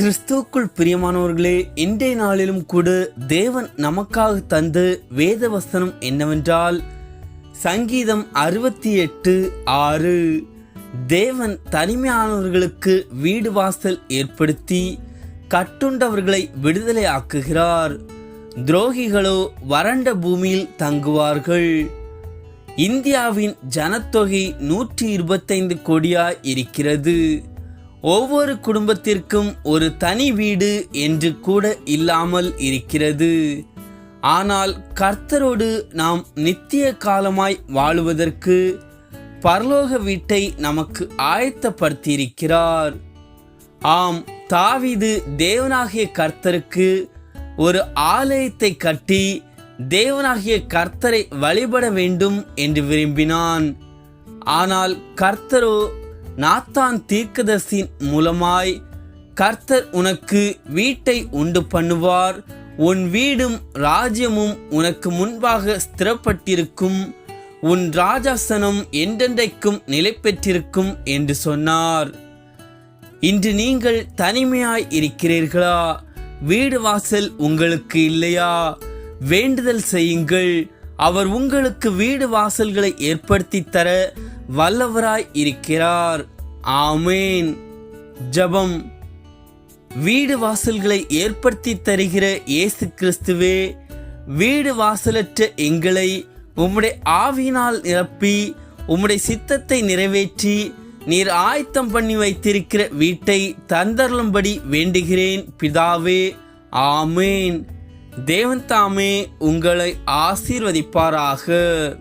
கிறிஸ்துவுக்குள் பிரியமானவர்களே இன்றைய நாளிலும் கூட தேவன் நமக்காக தந்த வேத வசனம் என்னவென்றால் சங்கீதம் அறுபத்தி எட்டு ஆறு. தேவன் தனிமையானவர்களுக்கு வீடு வாசல் ஏற்படுத்தி கட்டுண்டவர்களை விடுதலை ஆக்குகிறார் துரோகிகளோ வறண்ட பூமியில் தங்குவார்கள். இந்தியாவின் ஜனத்தொகை நூற்றி இருபத்தைந்து கோடியாய் இருக்கிறது. ஒவ்வொரு குடும்பத்திற்கும் ஒரு தனி வீடு என்று கூட இல்லாமல் இருக்கிறது. ஆனால் கர்த்தரோடு நாம் நித்திய காலமாய் வாழுவதற்கு பரலோக வீட்டை நமக்கு ஆயத்தப்படுத்தியிருக்கிறார். ஆம் தாவிது தேவனாகிய கர்த்தருக்கு ஒரு ஆலயத்தை கட்டி தேவனாகிய கர்த்தரை வழிபட வேண்டும் என்று விரும்பினான். ஆனால் கர்த்தரோ நாத்தான் தீர்க்கதர்சின் மூலமாய் கர்த்தர் உனக்கு வீட்டை உண்டு பண்ணுவார். உன் வீடும் ராஜ்யமும் உனக்கு முன்பாக ஸ்திரப்பட்டிருக்கும். உன் ராஜாசனம் என்றென்றைக்கும் நிலை பெற்றிருக்கும் என்று சொன்னார். இன்று நீங்கள் தனிமையாய் இருக்கிறீர்களா? வீடு வாசல் உங்களுக்கு இல்லையா? வேண்டுதல் செய்யுங்கள். அவர் உங்களுக்கு வீடு வாசல்களை ஏற்படுத்தி தர வல்லவராய் இருக்கிறார். ஆமேன். ஜபம். வீடு வாசல்களை ஏற்படுத்தி தருகிற இயேசு கிறிஸ்துவே வீடு வாசலற்ற எங்களை உம்முடைய ஆவியினால் நிரப்பி உம்முடைய சித்தத்தை நிறைவேற்றி நீர் ஆயத்தம் பண்ணி வைத்திருக்கிற வீட்டை தந்தருளும்படி வேண்டுகிறேன் பிதாவே. ஆமேன். தேவன் தாமே உங்களை ஆசீர்வதிப்பாராக.